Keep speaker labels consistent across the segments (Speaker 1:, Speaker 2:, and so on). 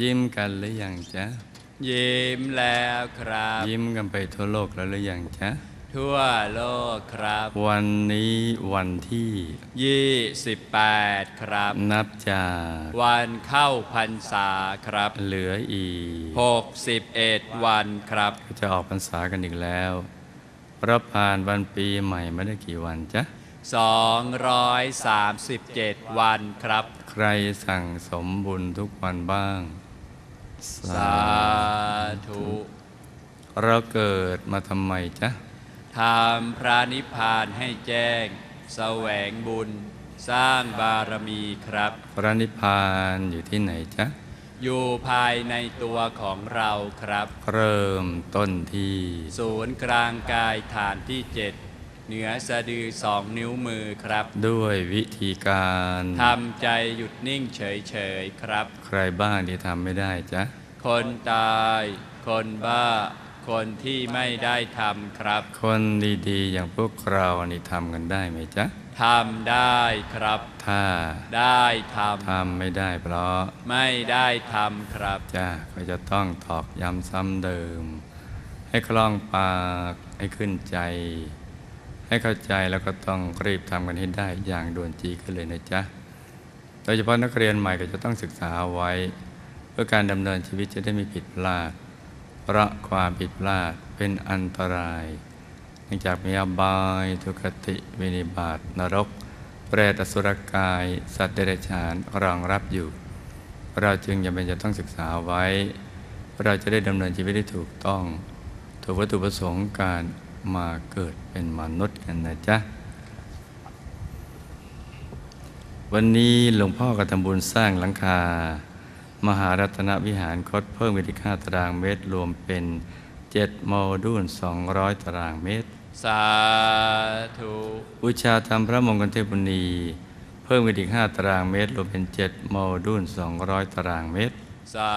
Speaker 1: ยิ้มกันหรือยังจ๊ะ
Speaker 2: ยิ้มแล้วครับ
Speaker 1: ยิ้มกันไปทั่วโลกแล้วหรือยังจ๊ะ
Speaker 2: ทั่วโลกครับ
Speaker 1: วันนี้วันที่
Speaker 2: 28 ครับ
Speaker 1: นับจาก
Speaker 2: วันเข้าพรรษาครับ
Speaker 1: เหลืออีก
Speaker 2: 61 วันครับ
Speaker 1: ก็จะออกพรรษากันอีกแล้วรับผ่านวันปีใหม่มาได้กี่วันจ๊ะ
Speaker 2: 237 วันครับ
Speaker 1: ใครสั่งสมบุญทุกวันบ้าง
Speaker 2: สาธุ
Speaker 1: เราเกิดมาทำไมจ๊ะ
Speaker 2: ทำพระนิพพานให้แจ้ง แสวงบุญ สร้างบารมีครับ
Speaker 1: พระนิพพานอยู่ที่ไหนจ๊ะ
Speaker 2: อยู่ภายในตัวของเราครับ
Speaker 1: เริ่มต้นที่
Speaker 2: ศูนย์กลางกายฐานที่เจ็ด เหนือสะดือสองนิ้วมือครับ
Speaker 1: ด้วยวิธีการ
Speaker 2: ทำใจหยุดนิ่งเฉยๆครับ
Speaker 1: ใครบ้างที่ทำไม่ได้จ๊ะ
Speaker 2: คนตาย คนบ้า คนที่ไม่ได้ทำครับ
Speaker 1: คนดีๆ อย่างพวกเรานี่ทำกันได้ไหมจ๊ะ
Speaker 2: ทำได้ครับ
Speaker 1: ถ้า
Speaker 2: ได้ท
Speaker 1: ทำไม่ได้เพราะำ
Speaker 2: ไม่ได้ทำครับ
Speaker 1: จ้าก็จะต้องตอกย้ำซ้ำเดิม ให้คล่องปาก ให้ขึ้นใจ ให้เข้าใจแล้วก็ต้องรีบทำกันให้ได้อย่างด่วนจีขึ้นเลยนะจ๊ะ โดยเฉพาะนักเรียนใหม่ก็จะต้องศึกษาไว้ เพื่อการดำเนินชีวิตจะได้ไม่ผิดพลาด เพราะความผิดพลาดเป็นอันตรายเนื่องจากมีอบายทุกขติวินิบาตนรกเปรตอสุรกาย สัตว์เดรัจฉานรองรับอยู่ เราจึงจำเป็นจะต้องศึกษาไว้ เราจะได้ดำเนินชีวิตได้ถูกต้อง ถูกวัตถุประสงค์การ มาเกิดเป็นมนุษย์กันนะจ๊ะ วันนี้หลวงพ่อก็ทำบุญสร้างหลังคา มหารัตนวิหารคดเพิ่มวิธีค่าตารางเมตรรวมเป็น7โมดูล200ตารางเมตร
Speaker 2: สาธุ
Speaker 1: บูชาธรรมพระมงคลเทพบุณี เพิ่มวิธีค่าตารางเมตรรวมเป็น7โมดูล200ตารางเมตร
Speaker 2: สา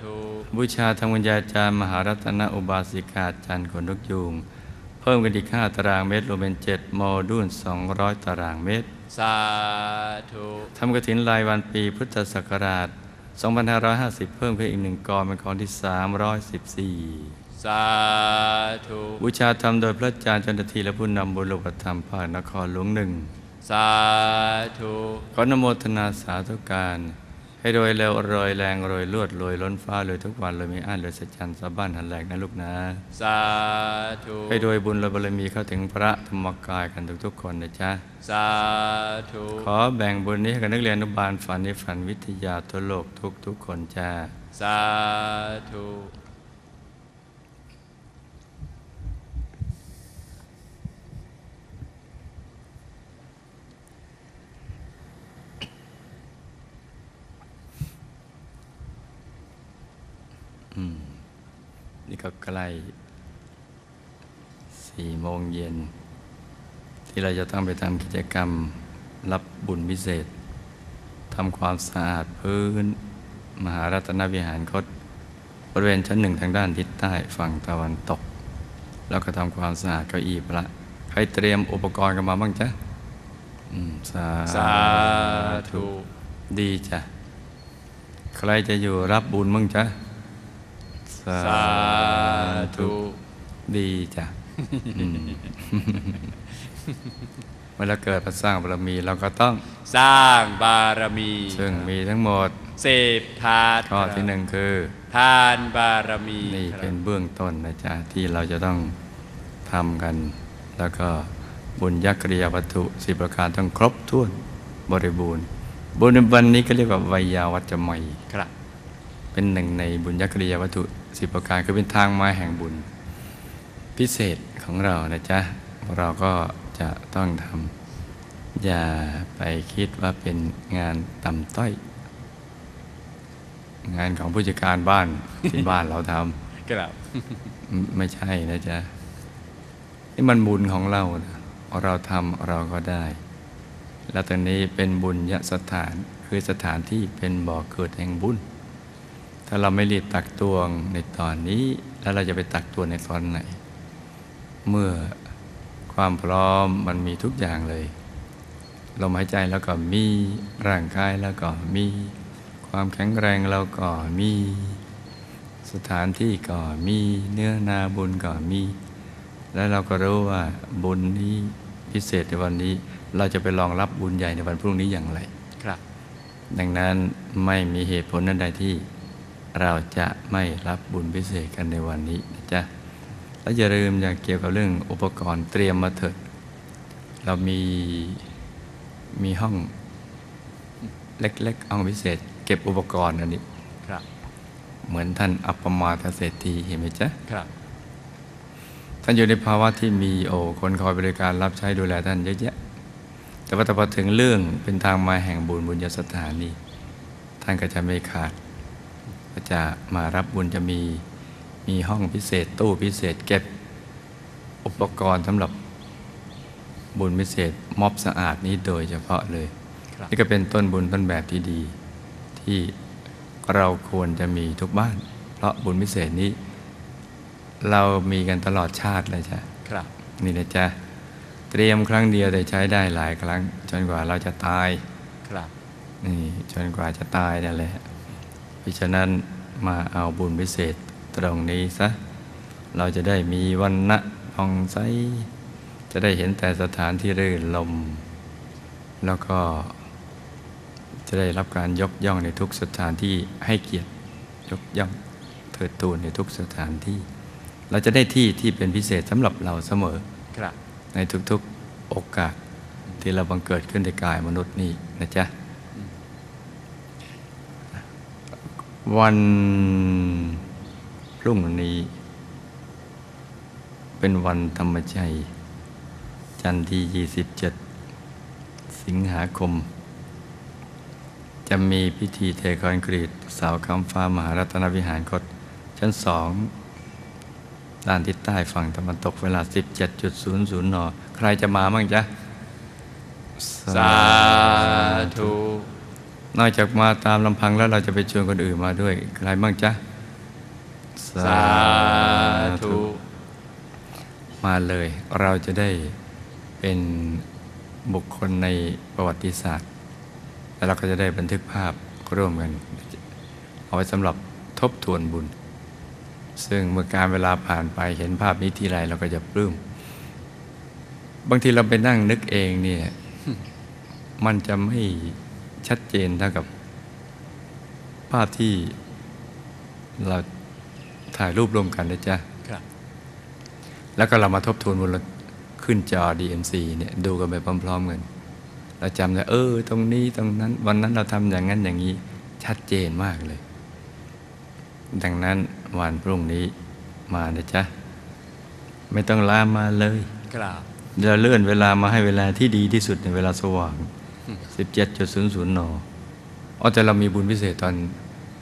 Speaker 2: ธุ
Speaker 1: บูชาธรรมวิญญาจารย์มหารัตนอุบาสิกาจันทร์ขนนกยูงเพิ่มกันอีก5ตารางเมตรรวมเป็น7โมดูล200ตารางเมตร
Speaker 2: สาธุ
Speaker 1: ทำกระถินรายวันปีพุทธศักราช 2550 เพิ่มขึ้นอีกหนึ่งกองเป็นของที่ 314
Speaker 2: สาธุ
Speaker 1: บูชาธรรมโดยพระอาจารย์จันททีและผู้นำบุรุษธรรมภาคนครหลวงหนึ่ง
Speaker 2: สาธุ
Speaker 1: ขอนโมทนาสาธุการ ให้โดยเร็วโรยแรงโรยลวดโรยล้นฟ้าโรยทุกวันโรยไม่อั้นโรยสัจจันทร์สะบ้านหันแหลกนะลูกนะ
Speaker 2: สาธุ
Speaker 1: ให้โดยบุญและบารมีเข้าถึงพระธรรมกายกันทุกๆคนนะจ๊ะ
Speaker 2: สาธุ
Speaker 1: ขอแบ่งบุญนี้ให้กับนักเรียนอนุบาลฝันในฝันวิทยาทั่วโลกทุกๆคนจ้า
Speaker 2: สาธุ
Speaker 1: ก็ใกล้สี่โมงเย็น ที่เราจะต้องไปทำกิจกรรมรับบุญพิเศษทำความสะอาดพื้น มหารัตนวิหารคตบริเวณชั้นหนึ่งทางด้านทิศใต้ฝั่งตะวันตก แล้วก็ทำความสะอาดเก้าอี้พระใครเตรียมอุปกรณ์กันมาบ้างจ๊ะอืมสา
Speaker 2: สาธุ
Speaker 1: ดีจ้ะ ใครจะอยู่รับบุญบ้างจ๊ะ
Speaker 2: สาธุ
Speaker 1: ดีจ้ะอืมเมื่อเราเกิดพระสร้างบารมีเราก็ต้อง
Speaker 2: สร้างบารมี
Speaker 1: ซึ่งมีทั้งหมด
Speaker 2: สิบทาน
Speaker 1: ข้อที่หนึ่งคือ
Speaker 2: ทานบารมี
Speaker 1: นี่
Speaker 2: ครับ
Speaker 1: เป็นเบื้องต้นนะจ๊ะ ที่เราจะต้องทำกัน แล้วก็บุญยักริยาวัตถุสิบประการต้องครบถ้วนบริบูรณ์ บุญในวันนี้ก็เรียกว่าวิยาวัจจะมัย
Speaker 2: ครับ
Speaker 1: เป็นหนึ่งในบุญยักริยาวัตถุ สิบประการคือเป็นทางมาแห่งบุญ พิเศษของเรานะจ๊ะเราก็จะต้องทำอย่าไปคิดว่าเป็นงานต่ำต้อย งานของผู้จัดการบ้านที่บ้านเราท
Speaker 2: ครับำ
Speaker 1: ไม่ใช่นะจ๊ะนี่มันบุญของเรานะเราทำเราก็ได้ และตรงนี้เป็นบุญยสถานคือสถานที่เป็นบ่อเกิดแห่งบุญ ถ้าเราไม่รีบตักตวงในตอนนี้ แล้วเราจะไปตักตวงในตอนไหน เมื่อความพร้อมมันมีทุกอย่างเลยลมหายใจแล้วก็มีร่างกายแล้วก็มีคความแข็งแรงเราก็มี สถานที่ก็มีเนื้อนาบุญก็มี แล้วเราก็รู้ว่าบุญนี้พิเศษในวันนี้ เราจะไปรองรับบุญใหญ่ในวันพรุ่งนี้อย่างไร
Speaker 2: ครับ
Speaker 1: ดังนั้นไม่มีเหตุผลนันใดที่ เราจะไม่รับบุญพิเศษกันในวันนี้นะจ๊ะและอย่าลืมอย่างเกี่ยวกับเรื่องอุปกรณ์เตรียมมาเถิด เรามีมีห้องเล็กๆห้องพิเศษ เก็บอุปกรณ์อันนี้
Speaker 2: ครับ
Speaker 1: เหมือนท่านอัปปมาทเศรษฐีเห็นไหมจ๊ะ
Speaker 2: ครับ
Speaker 1: ท่านอยู่ในภาวะที่มีโอ้คนคอยบริการรับใช้ดูแลท่านเยอะแยะแต่ว่าแต่พอถึงเรื่องเป็นทางมาแห่งบุญบุญญสถานีท่านก็จะไม่ขาด ก็จะมารับบุญจะมีมีห้องพิเศษตู้พิเศษเก็บอุปกรณ์สำหรับบุญพิเศษม็อบสะอาดนี้โดยเฉพาะเลย
Speaker 2: ครับ
Speaker 1: นี่ก็เป็นต้นบุญต้นแบบที่ดี ที่เราควรจะมีทุกบ้าน เพราะบุญพิเศษนี้ เรามีกันตลอดชาติเลยจ้ะ
Speaker 2: ครับ
Speaker 1: นี่นะจ๊ะเตรียมครั้งเดียวแต่ใช้ได้หลายครั้ง จนกว่าเราจะตาย
Speaker 2: ครับ
Speaker 1: นี่จนกว่าจะตายนั่นแหละ เพราะฉะนั้นมาเอาบุญพิเศษตรงนี้ซะ เราจะได้มีวันณะผ่องใส จะได้เห็นแต่สถานที่รื่นลม แล้วก็จะได้รับการยกย่องในทุกสถานที่ให้เกียรติยกย่องเถิดทูนในทุกสถานที่ เราจะได้ที่ที่เป็นพิเศษสำหรับเราเสมอ
Speaker 2: ครับ
Speaker 1: ในทุกๆโอกาสที่เราบังเกิดขึ้นในกายมนุษย์นี้นะจ๊ะ วันพรุ่งนี้ เป็นวันธรรมชัย จันทร์ที่ 27 สิงหาคม จะมีพิธีเทคอนกรีตเสาคำฟ้ามหารัตนวิหารคดชั้นสองด้านทิศใต้ฝั่งตะวันตกเวลา 17.00 น ใครจะมาบ้างจ๊ะ
Speaker 2: สาธุ
Speaker 1: นอกจากมาตามลำพังแล้วเราจะไปชวนคนอื่นมาด้วยใครบ้างจ๊ะ
Speaker 2: สาธุ
Speaker 1: มาเลย เราจะได้เป็นบุคคลในประวัติศาสตร์ แล้วเราก็จะได้บันทึกภาพร่วมกัน เอาไว้สำหรับทบทวนบุญ ซึ่งเมื่อการเวลาผ่านไปเห็นภาพนี้ทีไรเราก็จะปลื้ม บางทีเราไปนั่งนึกเองเนี่ย มันจะไม่ ชัดเจนเท่ากับ ภาพที่เราถ่ายรูปร่วมกันนะจ๊ะ
Speaker 2: ครับ
Speaker 1: แล้วก็เรามาทบทวนบนขึ้นจอ DMC เนี่ยดูกันไปพร้อมๆกันเราจำได้เออ ตรงนี้ตรงนั้น วันนั้นเราทำอย่างนั้นอย่างนี้ชัดเจนมากเลย ดังนั้นวันพรุ่งนี้มานะจ๊ะ ไม่ต้องลามาเลย
Speaker 2: ครับ
Speaker 1: เราเลื่อนเวลามาให้เวลาที่ดีที่สุดในเวลาสว่าง 17.00 น อ๋อแต่เรามีบุญพิเศษตอน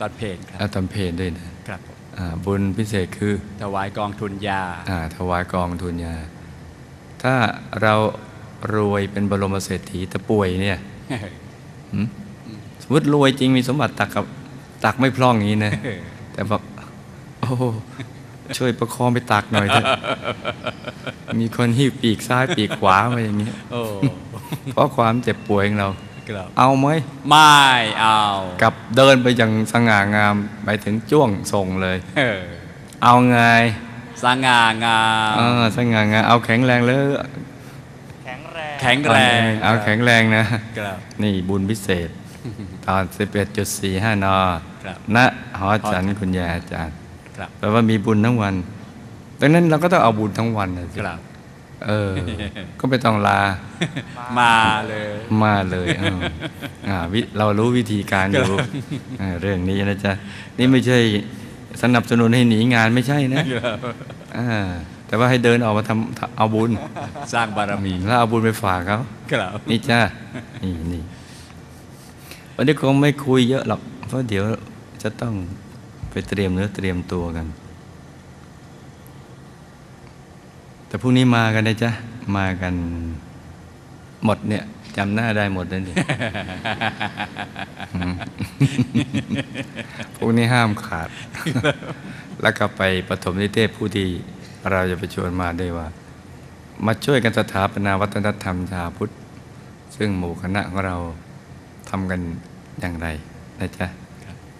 Speaker 2: ตอนเพลงครับ
Speaker 1: อาตอนเพลด้วยนะครับ
Speaker 2: ผม
Speaker 1: อ่าบุญพิเศษคือ
Speaker 2: ถวายกองทุนยา
Speaker 1: อ่าถวายกองทุนยา ถ้าเรารวยเป็นบรมเศรษฐีแต่ป่วยเนี่ยหืมสมมติรวยจริงมีสมบัติตักกับตักไม่พร่องอย่างนี้นะ แต่บอกโอ้โห ช่วยประคองไปตักหน่อยเถอะมีคนหิ้วปีกซ้ายปีกขวามาอย่างนี้
Speaker 2: โอ้
Speaker 1: เพราะความเจ็บป่วยของเรา
Speaker 2: ครับ
Speaker 1: เอาไหม
Speaker 2: ไม่เอา
Speaker 1: กลับเดินไปอย่างสง่างามไปถึงจ้วงส่งเลย
Speaker 2: เออ
Speaker 1: เอาไง
Speaker 2: สง่างาม
Speaker 1: เออสง่างามเอาแข็งแรงเลย
Speaker 2: แข็งแรง
Speaker 1: เอาแข็งแรงนะ
Speaker 2: ครับ
Speaker 1: นี่บุญพิเศษ ตอน 11.45น
Speaker 2: ครับ
Speaker 1: ณหอฉันคุณยายอาจารย์
Speaker 2: ครับ
Speaker 1: แปลว่ามีบุญทั้งวัน ดังนั้นเราก็ต้องเอาบุญทั้งวันนะสิ
Speaker 2: ครับ
Speaker 1: เออ ก็ไม่ต้องลา
Speaker 2: มาเลย
Speaker 1: มาเลยเอออ่าวิเรารู้วิธีการอยู่อ่าเรื่องนี้นะจ๊ะ นี่ไม่ใช่สนับสนุนให้หนีงานไม่ใช่นะอ่าแต่ว่าให้เดินออกมาทำเอาบุญ
Speaker 2: สร้างบารมี
Speaker 1: แล้วเอาบุญไปฝากเขา
Speaker 2: ครับ
Speaker 1: นี่จ้านี่นี่วันนี้คงไม่คุยเยอะหรอก เพราะเดี๋ยวจะต้อง ไปเตรียมเนื้อเตรียมตัวกัน แต่พรุ่งนี้มากันนะจ๊ะ มากันหมดเนี่ยจำหน้าได้หมดเลยเนี่ยพวกนี้ห้ามขาด แล้วก็ไปปฐมนิเทศผู้ที่เราจะไปชวนมาด้วยว่า มาช่วยกันสถาปนาวัฒนธรรมชาพุทธ ซึ่งหมู่คณะของเราทำกันอย่างไรนะจ๊ะ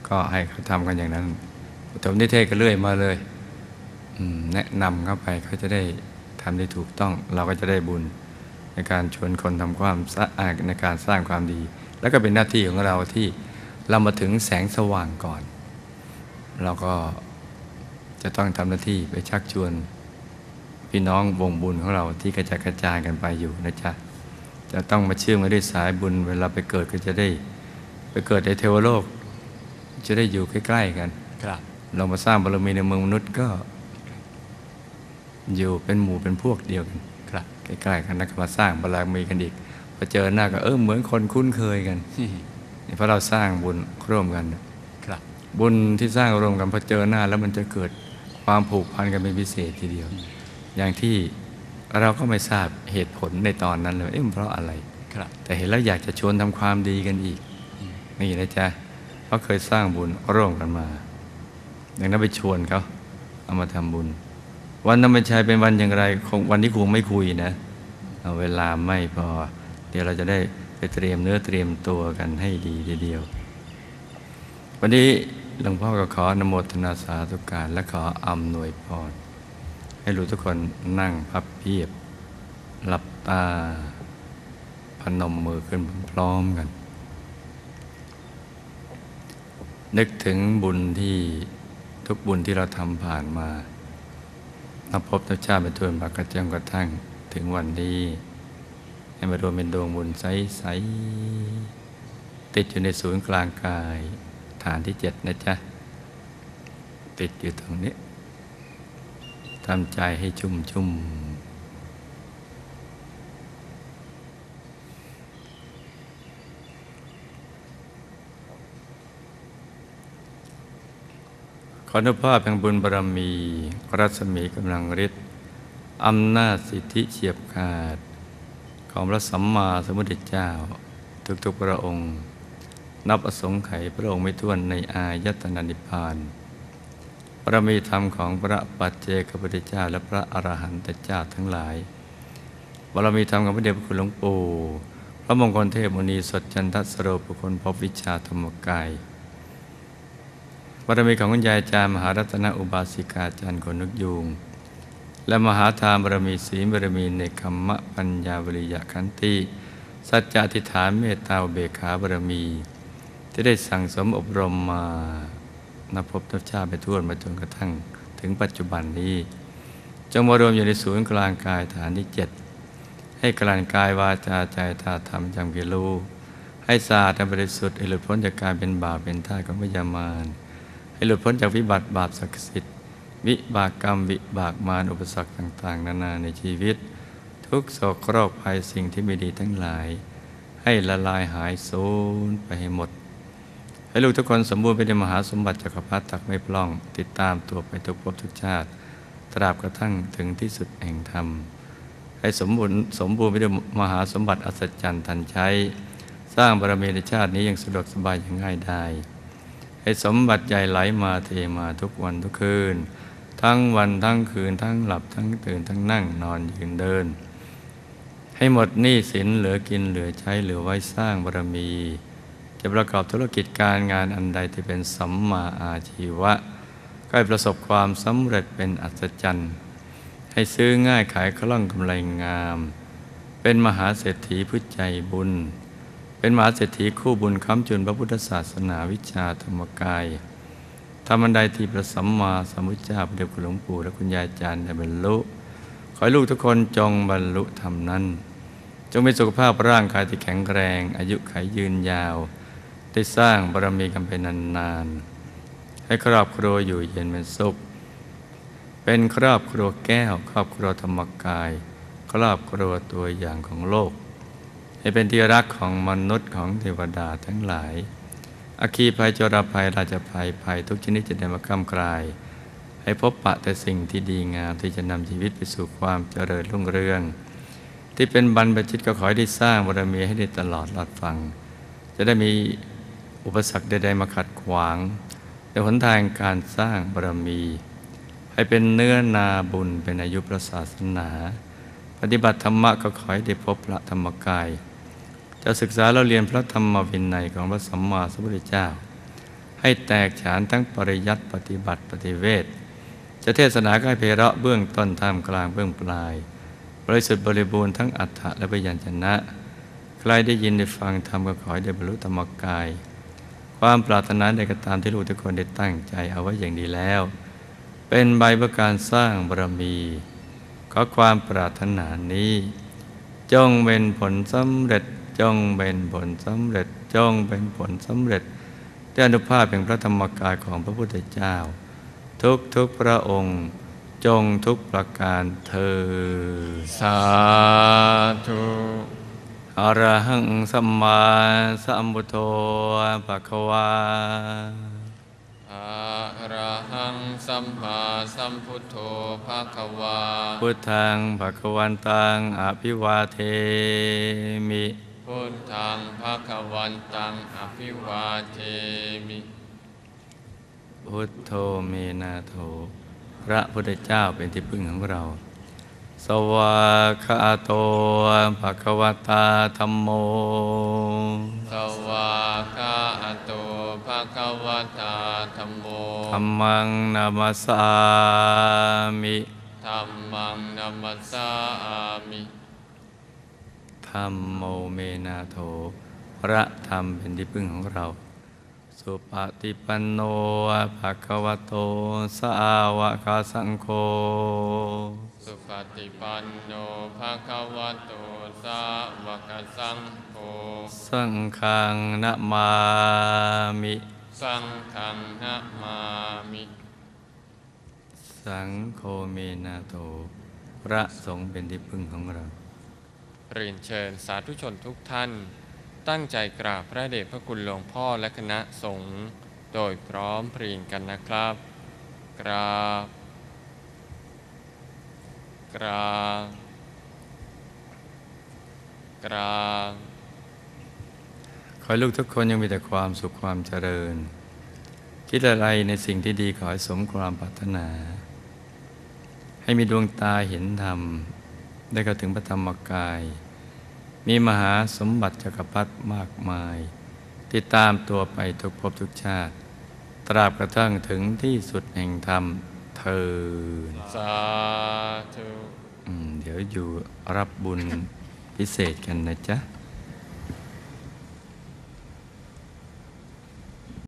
Speaker 1: ก็ให้เขาทำกันอย่างนั้นปฐมนิเทศก็เรื่อยมาเลยแนะนำเข้าไปเขาจะได้ทำได้ถูกต้อง เราก็จะได้บุญในการชวนคนทำความสะอาดในการสร้างความดี แล้วก็เป็นหน้าที่ของเราที่เรามาถึงแสงสว่างก่อน เราก็จะต้องทำหน้าที่ไปชักชวน พี่น้องวงบุญของเราที่กระจายกระจายกันไปอยู่นะจ๊ะจะต้องมาเชื่อมกันด้วยสายบุญ เวลาไปเกิดก็จะได้ ไปเกิดในเทวโลก จะได้อยู่ใกล้ๆกัน
Speaker 2: ครับ
Speaker 1: เรามาสร้างบารมีในเมืองมนุษย์ก็ อยู่เป็นหมู่เป็นพวกเดียวกัน
Speaker 2: ครับ
Speaker 1: ใกล้ๆกันแล้วก็มาสร้างบารมีกันอีกพอเจอหน้าก็เออเหมือนคนคุ้นเคยกันนี่เพราะเราสร้างบุญร่วมกัน
Speaker 2: ครับ
Speaker 1: บุญที่สร้างร่วมกันพอเจอหน้า แล้วมันจะเกิดความผูกพันกันเป็นพิเศษทีเดียว อย่างที่เราก็ไม่ทราบเหตุผลในตอนนั้นเลยเอ๊ะมันเพราะอะไร
Speaker 2: ครับ
Speaker 1: แต่เห็นแล้วอยากจะชวนทำความดีกันอีกนี่นะจ๊ะ เพราะเคยสร้างบุญร่วมกันมา ดังนั้นไปชวนเขาเอามาทำบุญ วันนั้นเป็นชายเป็นวันอย่างไรคงวันนี้คงไม่คุยนะเอาเวลาไม่พอ เดี๋ยวเราจะได้ไปเตรียมเนื้อเตรียมตัวกันให้ดีทีเดียว วันนี้หลวงพ่อก็ขออนโมทนาสาธุการและขออำนวยพรให้รู้ทุกคนนั่งพับเพียบ หลับตาพนมมือขึ้นพร้อมกัน นึกถึงบุญที่ทุกบุญที่เราทำผ่านมานับพบนับชาติเป็นทวนปากกระเจียงกระทั่งถึงวันนี้ ให้มารวมเป็นดวงบุญใสๆติดอยู่ในศูนย์กลางกาย ฐานที่เจ็ดนะจ๊ะ ติดอยู่ตรงนี้ทำใจให้ชุ่มชุ่ม ออนุภาพแห่งบุญบารมี รัศมีกำลังฤทธิ์อำนาจสิทธิเฉียบขาด ของพระสัมมาสัมพุทธเจ้า ทุกๆพระองค์ นับอสงไขยพระองค์ไม่ท้วนในอายตนะนิพพานบารมีธรรมของพระปัจเจกพุทธเจ้า และพระอรหันตเจ้าทั้งหลายบารมีธรรมของพระเดชพระคุณหลวงปู่พระมงคลเทพมุนีสดจันทสโรปุคลพบวิชาธรรมกาย บารมีของคุณยายจามหารัตนอุบาสิกาจารย์คนนึกยูงและมหาทานบารมีศีลบารมีในคัมมะปัญญาบริยะขันติสัจจะอธิฐานเมตตาเบขาบารมี ที่ได้สั่งสมอบรมมานับพบนับชาไปทั่วมาจนกระทั่งถึงปัจจุบันนี้ จงมารวมอยู่ในศูนย์กลางกายฐานที่เจ็ดให้กลางกายวาจาใจตาธรรมจำกิรูให้สะอาดบริสุทธิ์ให้หลุดพ้นจากการเป็นบาปเป็นท่าของพยามาร ห้หลุดพ้นจากวิบัติบาปศักดิ์สิทธิ์ วิบากกรรมวิบากมารอุปสรรคต่าง ๆ นานาในชีวิต ทุกโศกโรคภัยสิ่งที่ไม่ดีทั้งหลาย ให้ละลายหายสูญไปให้หมด ให้ลูกทุกคนสมบูรณ์ไปด้วยมหาสมบัติจักรพรรดิตักไม่พล่อง ติดตามตัวไปทุกภพทุกชาติ ตราบกระทั่งถึงที่สุดแห่งธรรมให้สมบูรณ์สมบูรณ์ไปด้วยมหาสมบัติอัศจรรย์ทันใช้ สร้างบารมีในชาตินี้อย่างสะดวกสบายอย่างง่ายได้ ให้สมบัติใหญ่ไหลมาเทมาทุกวันทุกคืน ทั้งวันทั้งคืน ทั้งหลับทั้งตื่นทั้งนั่งนอนยืนเดิน ให้หมดหนี้สินเหลือกินเหลือใช้เหลือไว้สร้างบารมี จะประกอบธุรกิจการงานอันใดที่เป็นสัมมาอาชีวะก็ให้ประสบความสำเร็จเป็นอัศจรรย์ ให้ซื้อง่ายขายคล่องกำไรงาม เป็นมหาเศรษฐีผู้ใจบุญ เป็นมหาเศรษฐีคู่บุญค้ำจุนพระพุทธศาสนาวิชาธรรมกายทำอันใดที่พระสัมมาสัมพุทธเจ้าพระเดชคุณหลวงปู่และคุณยายอาจารย์ได้บรรลุ ขอให้ลูกทุกคนจงบรรลุธรรมนั้น จงมีสุขภาพร่างกายที่แข็งแรง อายุขัยยืนยาว ได้สร้างบารมีกันไปนานๆ ให้ครอบครัวอยู่เย็นเป็นสุข เป็นครอบครัวแก้ว ครอบครัวธรรมกาย ครอบครัวตัวอย่างของโลก ให้เป็นที่รักของมนุษย์ของเทวดาทั้งหลายอาคีภัยจราภัยราชภัยภัยทุกชนิดจะได้มาค้ำกลาย ให้พบปะแต่สิ่งที่ดีงามที่จะนำชีวิตไปสู่ความเจริญรุ่งเรือง ที่เป็นบรรพชิตก็ขอให้ได้สร้างบารมีให้ได้ตลอดรอดฟัง จะได้มีอุปสรรคใดๆมาขัดขวาง ในหนทางการสร้างบารมี ให้เป็นเนื้อนาบุญเป็นอายุพระศาสนา ปฏิบัติธรรมะก็ขอให้ได้พบพระธรรมกาย จะศึกษาเราเรียนพระธรรมวินัยของพระสัมมาสัมพุทธเจ้า ให้แตกฉานทั้งปริยัติปฏิบัติปฏิเวทจะเทศนาก็ให้เพราะเบื้องต้นท่ามกลางเบื้องปลาย บริสุทธิ์บริบูรณ์ทั้งอัฏฐะและพยัญชนะ ใครได้ยินได้ฟังธรรมก็ขอให้ได้บรรลุธรรมกาย ความปรารถนาใดก็ตามที่ลูกทุกคนได้ตั้งใจเอาไว้อย่างดีแล้ว เป็นใบประการสร้างบารมี ขอความปรารถนานี้ จงเป็นผลสำเร็จ จงเป็นผลสำเร็จจงเป็นผลสำเร็จด้วยอนุภาพแห่งพระธรรมกายของพระพุทธเจ้า ทุกทุกๆพระองค์จงทุกประการเธอญ
Speaker 3: สาธุ
Speaker 1: อรหังสัมมาสัมพุทโธภะคะวา
Speaker 3: อะระหังสัมมาสัมพุทโธภาควา
Speaker 1: พุทธังภะคะวันตังอภิวาเทมิ
Speaker 3: พุทธังภาควันตังอภิวาเทมิ
Speaker 1: พุทโธเมนาโถพระพุทธเจ้าเป็นที่พึ่งของเรา สวากขาโตภะคะวตาธัมโม
Speaker 3: สวากาโตภาควตาธัมโม
Speaker 1: ธัมมังนามัสสามิ
Speaker 3: ธัมมังนัมสสา มิ
Speaker 1: ธัมโมเมนาโถ พระธรรมเป็นที่พึ่งของเรา สุปฏิปันโนภะคะวโต สาวกสังโฆ
Speaker 3: สุปฏิปันโนภาควโต สาวกสังโฆ
Speaker 1: สังฆังนะมามิ
Speaker 3: สังฆังนะมามิ
Speaker 1: สังโฆเมนาโตพระสงฆ์เป็นที่พึ่งของเรา
Speaker 3: เรียนเชิญสาธุชนทุกท่าน ตั้งใจกราบพระเดชพระคุณหลวงพ่อและคณะสงฆ์โดยพร้อมเพรียงกันนะครับ กราบ กราบ กราบ
Speaker 1: ขอให้ลูกทุกคนยังมีแต่ความสุขความเจริญ คิดอะไรในสิ่งที่ดีขอให้สมความปรารถนา ให้มีดวงตาเห็นธรรม ได้เข้าถึงพระธรรมกาย มีมหาสมบัติจักรพรรดิมากมาย ที่ตามตัวไปทุกภพทุกชาติ ตราบกระทั่งถึงที่สุดแห่งธรรมเธอญ
Speaker 3: สาธุ
Speaker 1: อืมเดี๋ยวอยู่รับบุญพิเศษกันนะจ๊ะ